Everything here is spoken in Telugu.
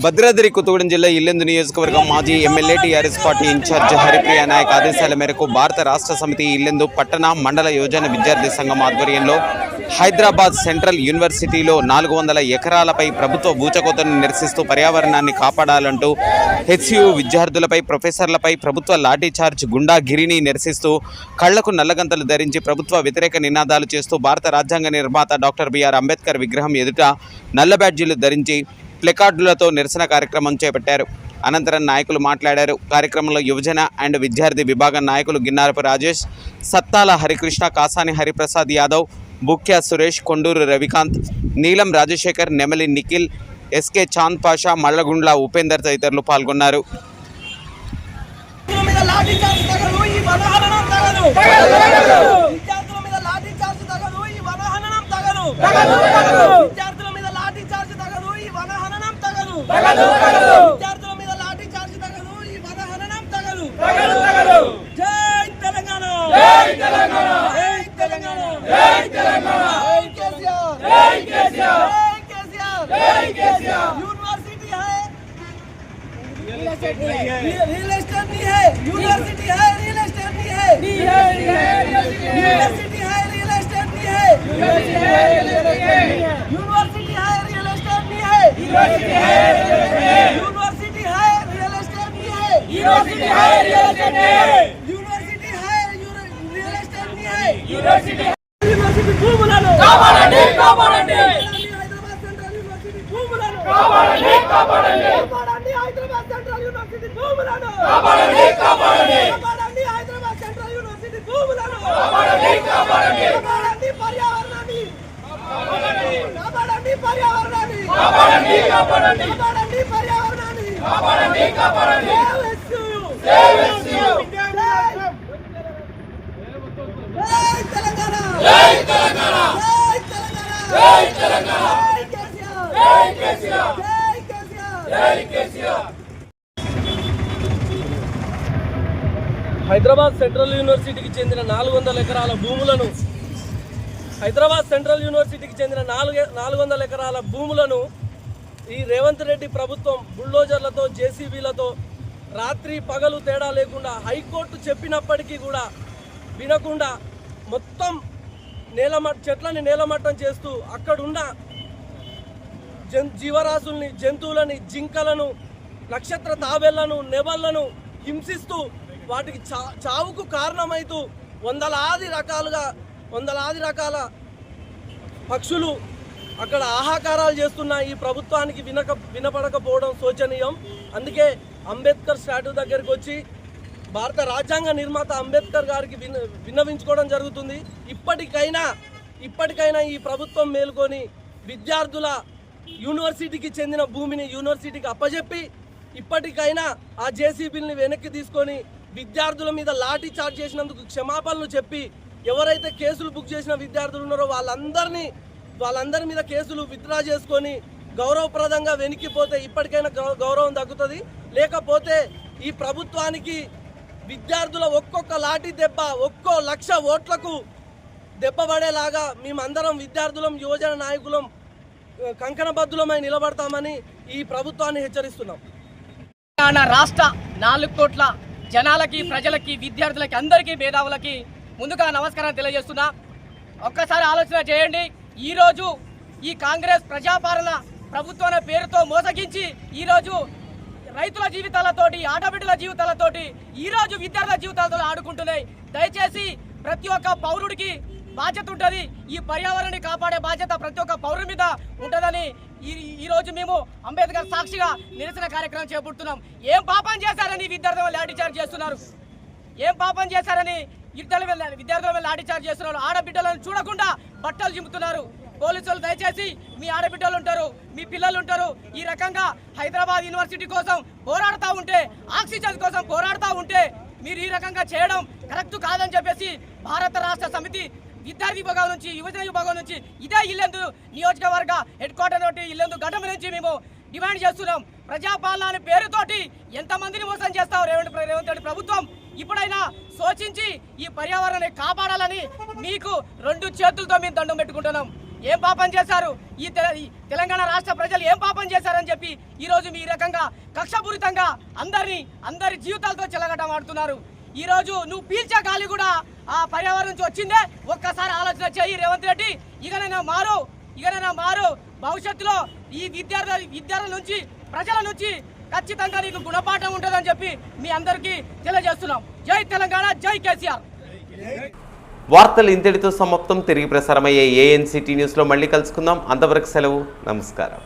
భద్రాద్రి కొత్తగూడెం జిల్లా ఇల్లెందు నియోజకవర్గం మాజీ MLA TRS party incharge Haripriya Naik ఆదేశాల మేరకు భారత రాష్ట్ర సమితి ఇల్లెందు పట్టణ మండల యోజన విద్యార్థి సంఘం ఆధ్వర్యంలో హైదరాబాద్ సెంట్రల్ యూనివర్సిటీలో నాలుగు వందల ఎకరాలపై ప్రభుత్వ భూచకోతను నిరసిస్తూ పర్యావరణాన్ని కాపాడాలంటూ హెచ్యు విద్యార్థులపై ప్రొఫెసర్లపై ప్రభుత్వ లాఠీచార్జ్ గుండాగిరిని నిరసిస్తూ కళ్ళకు నల్లగంతలు ధరించి ప్రభుత్వ వ్యతిరేక నినాదాలు చేస్తూ భారత రాజ్యాంగ నిర్మాత డాక్టర్ బిఆర్ అంబేద్కర్ విగ్రహం ఎదుట నల్ల బ్యాడ్జీలు ధరించి ప్లెకార్డులతో నిరసన కార్యక్రమం చేపట్టారు. అనంతరం నాయకులు మాట్లాడారు. కార్యక్రమంలో యువజన అండ్ విద్యార్థి విభాగం నాయకులు గిన్నారపు రాజేష్ సత్తాల హరికృష్ణ కాసాని హరిప్రసాద్ యాదవ్ బుక్య సురేష్ కొండూరు రవికాంత్ నీలం రాజశేఖర్ నెమలి నిఖిల్ ఎస్కే చాంద్ పాషా మల్లగుండ్ల ఉపేందర్ తదితరులు పాల్గొన్నారు. విద్యార్థుల మీద విద్యార్థుల మీద లాఠీ చార్జ్ తగదు ఈ వనహననం తగదు జై తెలంగాణ జై తెలంగాణ జై తెలంగాణ జై తెలంగాణ జై కేసీఆర్ జై కేసీఆర్ జై కేసీఆర్ జై కేసీఆర్ యూనివర్సిటీ है रियल एस्टेट नहीं है यूनिवर्सिटी है university higher real estate university higher real ఎస్టేట్ని high university university భూములను కాపాడండి కాపాడండి హైదరాబాద్ సెంట్రల్ యూనివర్సిటీ భూములను కాపాడండి కాపాడండి కాపాడండి హైదరాబాద్ సెంట్రల్ యూనివర్సిటీ భూములను కాపాడండి కాపాడండి కాపాడండి హైదరాబాద్ సెంట్రల్ యూనివర్సిటీ భూములను కాపాడండి కాపాడండి కాపాడండి పర్యావరణాన్ని కాపాడండి కాపాడండి పర్యావరణాన్ని కాపాడండి కాపాడండి కాపాడండి పర్యావరణాన్ని కాపాడండి కాపాడండి హైదరాబాద్ సెంట్రల్ యూనివర్సిటీకి చెందిన నాలుగు వందల ఎకరాల భూములను హైదరాబాద్ సెంట్రల్ యూనివర్సిటీకి చెందిన నాలుగు నాలుగు వందల ఎకరాల భూములను ఈ రేవంత్ రెడ్డి ప్రభుత్వం బుల్డోజర్లతో జేసీబీలతో రాత్రి పగలు తేడా లేకుండా హైకోర్టు చెప్పినప్పటికీ కూడా వినకుండా మొత్తం నేలమట్ చెట్లని నేలమట్టం చేస్తూ అక్కడున్న జన్ జీవరాశుల్ని జంతువులని జింకలను నక్షత్ర తాబెళ్ళను నెబళ్ళను హింసిస్తూ వాటికి చా చావుకు కారణమైతూ వందలాది రకాలుగా వందలాది రకాల పక్షులు అక్కడ ఆహాకారాలు చేస్తున్న ఈ ప్రభుత్వానికి వినక వినపడకపోవడం శోచనీయం. అందుకే అంబేద్కర్ స్టాట్యూ దగ్గరికి వచ్చి భారత రాజ్యాంగ నిర్మాత అంబేద్కర్ గారికి విన విన్నవించుకోవడం జరుగుతుంది. ఇప్పటికైనా ఇప్పటికైనా ఈ ప్రభుత్వం మేల్కొని విద్యార్థుల యూనివర్సిటీకి చెందిన భూమిని యూనివర్సిటీకి అప్పజెప్పి ఇప్పటికైనా ఆ జేసీబీని వెనక్కి తీసుకొని విద్యార్థుల మీద లాఠీ చార్జ్ చేసినందుకు క్షమాపణలు చెప్పి ఎవరైతే కేసులు బుక్ చేసిన విద్యార్థులు ఉన్నారో వాళ్ళందరినీ వాళ్ళందరి మీద కేసులు విత్డ్రా చేసుకొని గౌరవప్రదంగా వెనికిపోతే ఇప్పటికైనా గౌ- గౌరవం తగ్గుతుంది. లేకపోతే ఈ ప్రభుత్వానికి విద్యార్థుల ఒక్కొక్క లాఠీ దెబ్బ ఒక్కో లక్ష ఓట్లకు దెబ్బ పడేలాగా మేమందరం విద్యార్థులం యువజన నాయకులం కంకణబద్ధులమై నిలబడతామని ఈ ప్రభుత్వాన్ని హెచ్చరిస్తున్నాం. తెలంగాణ రాష్ట్ర నాలుగు కోట్ల జనాలకి ప్రజలకి విద్యార్థులకి అందరికీ మేధావులకి ముందుగా నమస్కారం తెలియజేస్తున్నా. ఒక్కసారి ఆలోచన చేయండి. ఈరోజు ఈ కాంగ్రెస్ ప్రజాపాలన ప్రభుత్వం పేరుతో మోసగించి ఈరోజు రైతుల జీవితాలతోటి ఆడబిడ్డల జీవితాలతోటి ఈరోజు విద్యార్థుల జీవితాలతో ఆడుకుంటున్నాయి. దయచేసి ప్రతి ఒక్క పౌరుడికి బాధ్యత ఉంటుంది. ఈ పర్యావరణాన్ని కాపాడే బాధ్యత ప్రతి ఒక్క పౌరుడి మీద ఉంటుందని ఈ ఈరోజు మేము అంబేద్కర్ సాక్షిగా నిరసన కార్యక్రమం చేపడుతున్నాం. ఏం పాపం చేశారని విద్యార్థులు లాఠీ చార్జ్ చేస్తున్నారు? ఏం పాపం చేశారని ఇద్దరు విద్యార్థుల మీద లాఠీచార్జ్ చేస్తున్నారు ఆడబిడ్డలను చూడకుండా బట్టలు చింపుతున్నారు. పోలీసులు దయచేసి మీ ఆడబిడ్డలు ఉంటారు మీ పిల్లలు ఉంటారు. ఈ రకంగా హైదరాబాద్ యూనివర్సిటీ కోసం పోరాడుతూ ఉంటే ఆక్సిజన్ కోసం పోరాడుతూ ఉంటే మీరు ఈ రకంగా చేయడం కరెక్ట్ కాదని చెప్పేసి భారత రాష్ట్ర సమితి విద్యార్థి విభాగం నుంచి యువజన విభాగం నుంచి ఇదే ఇల్లెందు నియోజకవర్గ హెడ్ క్వార్టర్ నుండి ఇల్లెందు గడ్డం నుంచి మేము డిమాండ్ చేస్తున్నాం. ప్రజాపాలన అనే పేరుతోటి ఎంతమందిని మోసం చేస్తావు రేవంత్ రేవంత్ రెడ్డి ప్రభుత్వం? ఇప్పుడైనా సోచించి ఈ పర్యావరణాన్ని కాపాడాలని మీకు రెండు చేతులతో మేము దండం పెట్టుకుంటున్నాం. ఏం పాపం చేశారు? ఈ తెల- ఈ తెలంగాణ రాష్ట్ర ప్రజలు ఏం పాపం చేశారని చెప్పి ఈరోజు మీ రకంగా కక్షపూరితంగా అందరినీ అందరి జీవితాలతో చెలగటం ఆడుతున్నారు. ఈ రోజు నువ్వు పీల్చే గాలి కూడా ఆ పర్యావరణం నుంచి వచ్చిందే. ఒక్కసారి ఆలోచన చేయి రేవంత్ రెడ్డి. ఇకనైనా మారు ఇకనైనా మారు. భవిష్యత్తులో ఈ విద్యార్థుల విద్యార్థుల నుంచి ప్రజల నుంచి ఖచ్చితంగా నీకు గుణపాఠం ఉంటుందని చెప్పి మీ అందరికీ తెలియజేస్తున్నాం. జై తెలంగాణ జై కేసీఆర్. వార్తలు ఇంతటితో సమాప్తం. తిరిగి ప్రసారమయ్యే ఏఎన్సిటీ న్యూస్లో మళ్ళీ కలుసుకుందాం. అంతవరకు సెలవు. నమస్కారం.